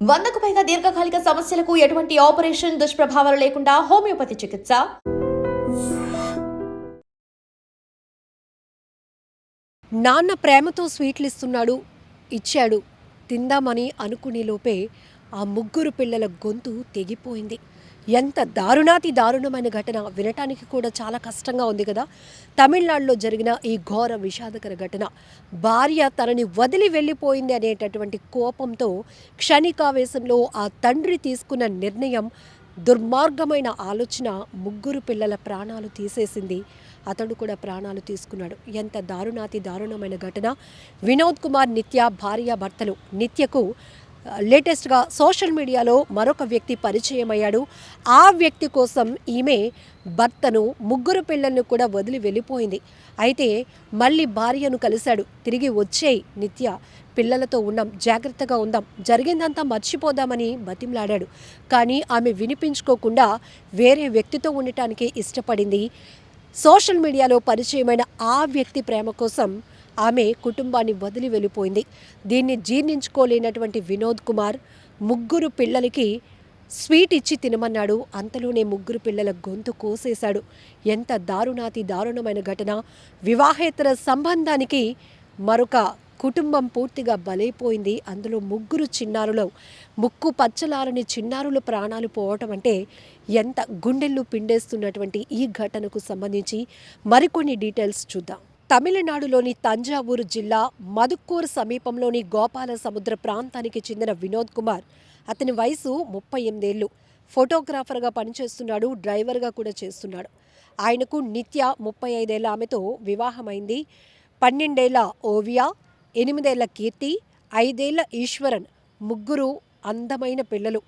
వందకు పైగా దీర్ఘకాలిక సమస్యలకు ఎటువంటి ఆపరేషన్ దుష్ప్రభావాలు లేకుండా హోమియోపతి చికిత్స. నాన్న ప్రేమతో స్వీట్లు ఇస్తున్నాడు ఇచ్చాడు తిందామని అనుకునే లోపే ఆ ముగ్గురు పిల్లల గొంతు తెగిపోయింది. ఎంత దారుణాతి దారుణమైన ఘటన వినటానికి కూడా చాలా కష్టంగా ఉంది కదా. తమిళనాడులో జరిగిన ఈ ఘోర విషాదకర ఘటన భార్య తనని వదిలి వెళ్ళిపోయింది అనేటటువంటి కోపంతో క్షణికావేశంలో ఆ తండ్రి తీసుకున్న నిర్ణయం దుర్మార్గమైన ఆలోచన ముగ్గురు పిల్లల ప్రాణాలు తీసేసింది. అతడు కూడా ప్రాణాలు తీసుకున్నాడు. ఎంత దారుణాతి దారుణమైన ఘటన. వినోద్ కుమార్ నిత్య భార్య భర్తలు నిత్యకు లేటెస్ట్గా సోషల్ మీడియాలో మరొక వ్యక్తి పరిచయం అయ్యాడు ఆ వ్యక్తి కోసం ఈమె భర్తను ముగ్గురు పిల్లల్ని కూడా వదిలి వెళ్ళిపోయింది. అయితే మళ్ళీ భార్యను కలిశాడు. తిరిగి వచ్చేయి నిత్య పిల్లలతో ఉన్నాం జాగ్రత్తగా ఉందాం జరిగిందంతా మర్చిపోదామని బతిమలాడాడు. కానీ ఆమె వినిపించుకోకుండా వేరే వ్యక్తితో ఉండటానికి ఇష్టపడింది. సోషల్ మీడియాలో పరిచయమైన ఆ వ్యక్తి ప్రేమ కోసం ఆమె కుటుంబాన్ని వదిలి వెళ్ళిపోయింది. దీన్ని జీర్ణించుకోలేనటువంటి వినోద్ కుమార్ ముగ్గురు పిల్లలకి స్వీట్ ఇచ్చి తినమన్నాడు. అంతలోనే ముగ్గురు పిల్లల గొంతు కోసేశాడు. ఎంత దారుణాతి దారుణమైన ఘటన. వివాహేతర సంబంధానికి మరొక కుటుంబం పూర్తిగా బలైపోయింది. అందులో ముగ్గురు చిన్నారులు. ముక్కు పచ్చలారని చిన్నారుల ప్రాణాలు పోవటం అంటే ఎంత గుండెల్లో పిండేస్తున్నటువంటి ఈ ఘటనకు సంబంధించి మరికొన్ని డీటెయిల్స్ చూద్దాం. తమిళనాడులోని తంజావూరు జిల్లా మదుక్కూరు సమీపంలోని గోపాల సముద్ర ప్రాంతానికి చెందిన వినోద్ కుమార్. అతని వయసు ముప్పై ఎనిమిదేళ్ళు. ఫోటోగ్రాఫర్గా పనిచేస్తున్నాడు డ్రైవర్గా కూడా చేస్తున్నాడు. ఆయనకు నిత్య ముప్పై ఐదేళ్ళ ఆమెతో వివాహమైంది. పన్నెండేళ్ళ ఓవియా ఎనిమిదేళ్ళ కీర్తి ఐదేళ్ళ ఈశ్వరన్ ముగ్గురు అందమైన పిల్లలు.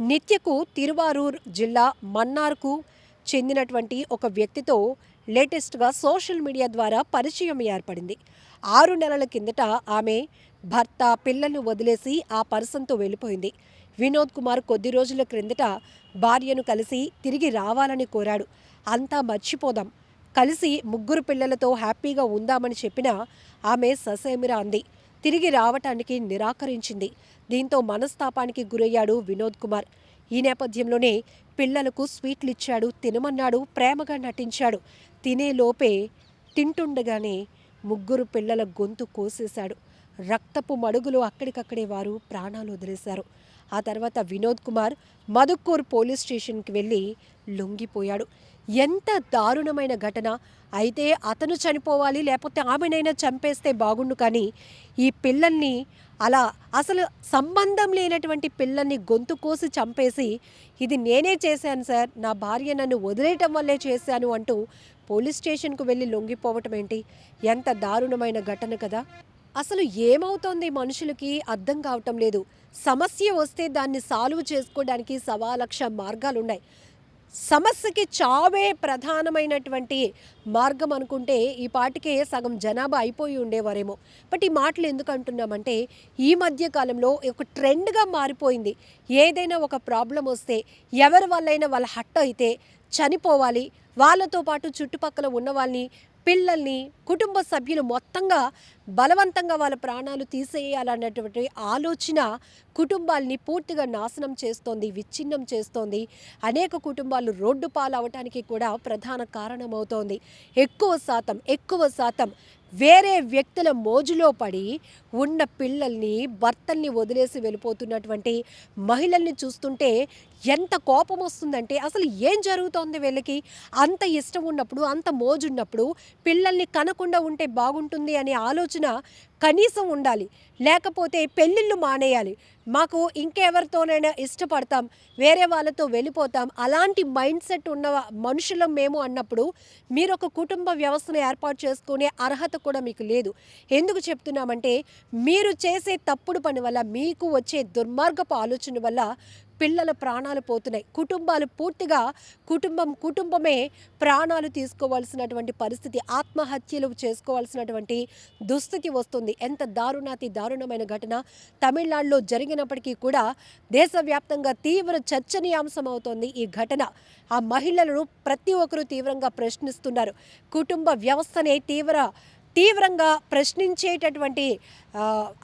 నిత్యకు తిరువారూర్ జిల్లా మన్నార్కు చెందినటువంటి ఒక వ్యక్తితో లేటెస్ట్గా సోషల్ మీడియా ద్వారా పరిచయం ఏర్పడింది. ఆరు నెలల కిందట ఆమె భర్త పిల్లలను వదిలేసి ఆ పర్సన్తో వెళ్ళిపోయింది. వినోద్ కుమార్ కొద్ది రోజుల క్రిందట భార్యను కలిసి తిరిగి రావాలని కోరాడు. అంతా మర్చిపోదాం. కలిసి ముగ్గురు పిల్లలతో హ్యాపీగా ఉందామని చెప్పినా ఆమె ససేమిరా అంది. తిరిగి రావటానికి నిరాకరించింది. దీంతో మనస్తాపానికి గురయ్యాడు వినోద్ కుమార్. ఈ నేపథ్యంలోనే పిల్లలకు స్వీట్లు ఇచ్చాడు తినమన్నాడు ప్రేమగా నటించాడు. తినే లోపే తింటుండగానే ముగ్గురు పిల్లల గొంతు కోసేశాడు. రక్తపు మడుగులు అక్కడికక్కడే వారు ప్రాణాలు వదిలేశారు. ఆ తర్వాత వినోద్ కుమార్ మధుక్కూర్ పోలీస్ స్టేషన్కి వెళ్ళి లొంగిపోయాడు. ఎంత దారుణమైన ఘటన. అయితే అతను చనిపోవాలి లేకపోతే ఆమెనైనా చంపేస్తే బాగుండు కానీ ఈ పిల్లల్ని అలా అసలు సంబంధం లేనటువంటి పిల్లల్ని గొంతు కోసి చంపేసి ఇది నేనే చేశాను సార్ నా భార్య నన్ను వదిలేయటం వల్లే చేశాను అంటూ పోలీస్ స్టేషన్కు వెళ్ళి లొంగిపోవటం ఏంటి? ఎంత దారుణమైన ఘటన కదా. అసలు ఏమవుతోంది మనుషులకి అర్థం కావటం లేదు. సమస్య వస్తే దాన్ని సాల్వ్ చేసుకోవడానికి సవా లక్ష మార్గాలున్నాయి. సమస్యకి చావే ప్రధానమైనటువంటి మార్గం అనుకుంటే ఈ పాటికే సగం జనాభా అయిపోయి ఉండేవారేమో. బట్ ఈ మాటలు ఎందుకు అంటున్నామంటే ఈ మధ్య కాలంలో ఒక ట్రెండ్గా మారిపోయింది. ఏదైనా ఒక ప్రాబ్లం వస్తే ఎవరి వల్లైనా వాళ్ళ హట్ అయితే చనిపోవాలి. వాళ్ళతో పాటు చుట్టుపక్కల ఉన్న వాళ్ళని పిల్లల్ని కుటుంబ సభ్యులు మొత్తంగా బలవంతంగా వాళ్ళ ప్రాణాలు తీసేయాలన్నటువంటి ఆలోచన కుటుంబాల్ని పూర్తిగా నాశనం చేస్తోంది విచ్ఛిన్నం చేస్తోంది. అనేక కుటుంబాలు రోడ్డు పాలవటానికి కూడా ప్రధాన కారణమవుతోంది. ఎక్కువ శాతం ఎక్కువ శాతం వేరే వ్యక్తుల మోజులో పడి ఉన్న పిల్లల్ని భర్తల్ని వదిలేసి వెళ్ళిపోతున్నటువంటి మహిళల్ని చూస్తుంటే ఎంత కోపం వస్తుందంటే అసలు ఏం జరుగుతోంది వీళ్ళకి? అంత ఇష్టం ఉన్నప్పుడు అంత మోజున్నప్పుడు పిల్లల్ని కనకుండా ఉంటే బాగుంటుంది అనే ఆలోచన కనీసం ఉండాలి. లేకపోతే పెళ్ళిళ్ళు మానేయాలి. మాకు ఇంకెవరితోనైనా ఇష్టపడతాం వేరే వాళ్ళతో వెళ్ళిపోతాం. అలాంటి మైండ్ సెట్ ఉన్న మనుషులం మేము అన్నప్పుడు మీరు ఒక కుటుంబ వ్యవస్థను ఏర్పాటు చేసుకునే అర్హత కూడా మీకు లేదు. ఎందుకు చెప్తున్నామంటే మీరు చేసే తప్పుడు పని వల్ల మీకు వచ్చే దుర్మార్గపు ఆలోచన వల్ల పిల్లల ప్రాణాలు పోతున్నాయి. కుటుంబాలు పూర్తిగా కుటుంబం కుటుంబమే ప్రాణాలు తీసుకోవాల్సినటువంటి పరిస్థితి ఆత్మహత్యలు చేసుకోవాల్సినటువంటి దుస్థితి వస్తుంది. ఎంత దారుణాతి దారుణమైన ఘటన. తమిళనాడులో జరిగినప్పటికీ కూడా దేశవ్యాప్తంగా తీవ్ర చర్చనీయాంశం అవుతోంది ఈ ఘటన. ఆ మహిళలను ప్రతి ఒక్కరూ తీవ్రంగా ప్రశ్నిస్తున్నారు. కుటుంబ వ్యవస్థనే తీవ్ర తీవ్రంగా ప్రశ్నించేటటువంటి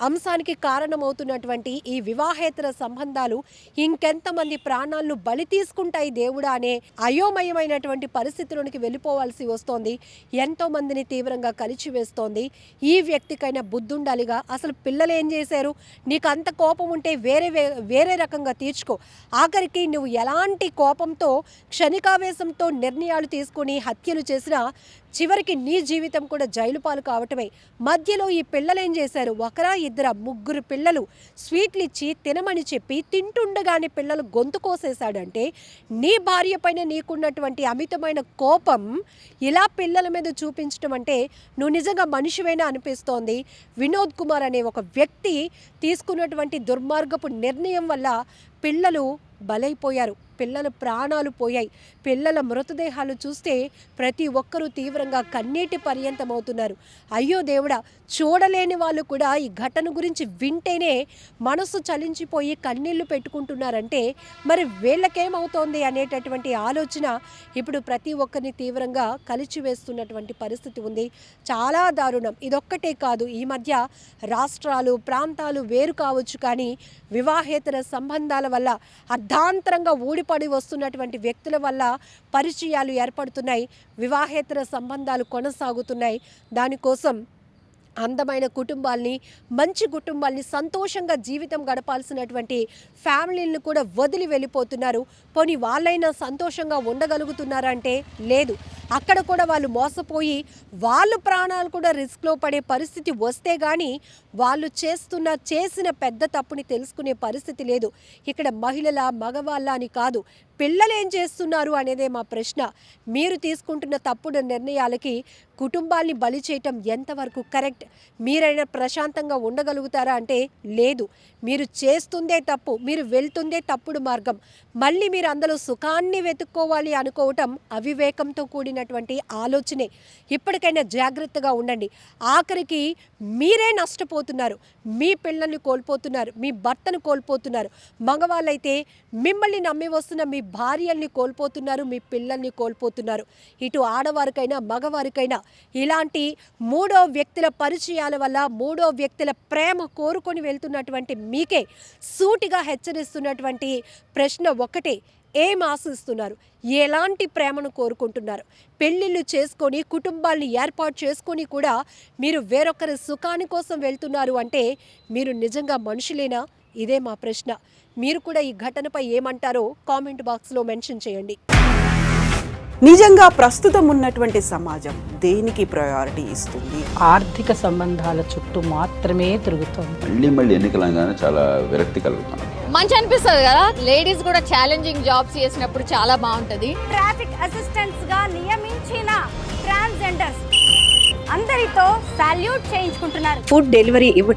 అంశానికి కారణమవుతున్నటువంటి ఈ వివాహేతర సంబంధాలు ఇంకెంతమంది ప్రాణాలను బలి తీసుకుంటాయి దేవుడా అనే అయోమయమైనటువంటి పరిస్థితిలోనికి వెళ్ళిపోవాల్సి వస్తోంది. ఎంతో మందిని తీవ్రంగా కలిచివేస్తోంది. ఈ వ్యక్తికైనా బుద్ధుండాలిగా. అసలు పిల్లలు ఏం చేశారు? నీకు అంత కోపం ఉంటే వేరే వే- వేరే రకంగా తీర్చుకో. ఆఖరికి నువ్వు ఎలాంటి కోపంతో క్షణికావేశంతో నిర్ణయాలు తీసుకొని హత్యలు చేసినా చివరికి నీ జీవితం కూడా జైలు పాలు కావటమే. మధ్యలో ఈ పిల్లలు ఏం చేశారు? ఒకరా ఇద్దర ముగ్గురు పిల్లలు స్వీట్లు ఇచ్చి తినమని చెప్పి తింటుండగానే పిల్లలు గొంతు కోసేశాడంటే నీ భార్య పైన నీకున్నటువంటి అమితమైన కోపం ఇలా పిల్లల మీద చూపించడం అంటే నువ్వు నిజంగా మనిషివైనా అనిపిస్తోంది. వినోద్ కుమార్ అనే ఒక వ్యక్తి తీసుకున్నటువంటి దుర్మార్గపు నిర్ణయం వల్ల పిల్లలు బలైపోయారు. పిల్లల ప్రాణాలు పోయాయి. పిల్లల మృతదేహాలు చూస్తే ప్రతి ఒక్కరూ తీవ్రంగా కన్నీటి పర్యంతమవుతున్నారు. అయ్యో దేవుడా! చూడలేని వాళ్ళు కూడా ఈ ఘటన గురించి వింటేనే మనసు చలించిపోయి కన్నీళ్ళు పెట్టుకుంటున్నారంటే మరి వీళ్ళకేమవుతోంది అనేటటువంటి ఆలోచన ఇప్పుడు ప్రతి ఒక్కరిని తీవ్రంగా కలిచివేస్తున్నటువంటి పరిస్థితి ఉంది. చాలా దారుణం. ఇదొక్కటే కాదు. ఈ మధ్య రాష్ట్రాలు ప్రాంతాలు వేరు కావచ్చు కానీ వివాహేతర సంబంధాల వల్ల అర్ధాంతరంగా ఊడిపడి వస్తున్నటువంటి వ్యక్తుల వల్ల పరిచయాలు ఏర్పడుతున్నాయి. వివాహేతర సంబంధాలు కొనసాగుతున్నాయి. దానికోసం అందమైన కుటుంబాల్ని మంచి కుటుంబాల్ని సంతోషంగా జీవితం గడపాల్సినటువంటి ఫ్యామిలీలను కూడా వదిలి వెళ్ళిపోతున్నారు. పోనీ వాళ్ళైనా సంతోషంగా ఉండగలుగుతున్నారంటే లేదు. అక్కడ కూడా వాళ్ళు మోసపోయి వాళ్ళు ప్రాణాలు కూడా రిస్క్లో పడే పరిస్థితి వస్తే కానీ వాళ్ళు చేస్తున్న చేసిన పెద్ద తప్పుని తెలుసుకునే పరిస్థితి లేదు. ఇక్కడ మహిళల మగవాళ్ళ అని కాదు. పిల్లలు ఏం చేస్తున్నారు అనేదే మా ప్రశ్న. మీరు తీసుకుంటున్న తప్పుడు నిర్ణయాలకి కుటుంబాన్ని బలి చేయటం ఎంతవరకు కరెక్ట్? మీరైనా ప్రశాంతంగా ఉండగలుగుతారా అంటే లేదు. మీరు చేస్తుందే తప్పు మీరు వెళ్తుందే తప్పుడు మార్గం. మళ్ళీ మీరు అందులో సుఖాన్ని వెతుక్కోవాలి అనుకోవటం అవివేకంతో కూడిన కూడినటువంటి ఆలోచనే ఇప్పటికైనా జాగ్రత్తగా ఉండండి. ఆఖరికి మీరే నష్టపోతున్నారు. మీ పిల్లల్ని కోల్పోతున్నారు. మీ భర్తను కోల్పోతున్నారు. మగవాళ్ళైతే మిమ్మల్ని నమ్మి వస్తున్న మీ భార్యల్ని కోల్పోతున్నారు. మీ పిల్లల్ని కోల్పోతున్నారు. ఇటు ఆడవారికైనా మగవారికైనా ఇలాంటి మూడో వ్యక్తుల పరిచయాల వల్ల మూడో వ్యక్తుల ప్రేమ కోరుకొని వెళ్తున్నటువంటి మీకే సూటిగా హెచ్చరిస్తున్నటువంటి ప్రశ్న ఒకటే. ఏం ఆశిస్తున్నారు? ఎలాంటి ప్రేమను కోరుకుంటున్నారు? పెళ్ళిళ్ళు చేసుకొని కుటుంబాల్ని ఏర్పాటు చేసుకొని కూడా మీరు వేరొకరి సుఖాని కోసం వెళ్తున్నారు అంటే మీరు నిజంగా మనుషులేనా? ఇదే మా ప్రశ్న. మీరు కూడా ఈ ఘటనపై ఏమంటారో కామెంట్ బాక్స్లో మెన్షన్ చేయండి. నిజంగా ప్రస్తుతం ఉన్నటువంటి సమాజం దేనికి ప్రయారిటీ ఇస్తుంది? ఆర్థిక సంబంధాల చుట్టూ మాత్రమే తిరుగుతోంది. మళ్ళీ మళ్ళీ ఎన్నికలంగానే చాలా విరక్తి కలుగుతాను మంచి అనిపిస్తుంది కదా? లేడీస్ కూడా ఛాలెంజింగ్ జాబ్స్ చేసినప్పుడు చాలా బాగుంటది. ట్రాఫిక్ అసిస్టెంట్స్గా నియమించిన ట్రాన్స్జెండర్స్ అందరితో సాల్యూట్ చేయించుకుంటున్నారు. ఫుడ్ డెలివరీ ఇవ్వ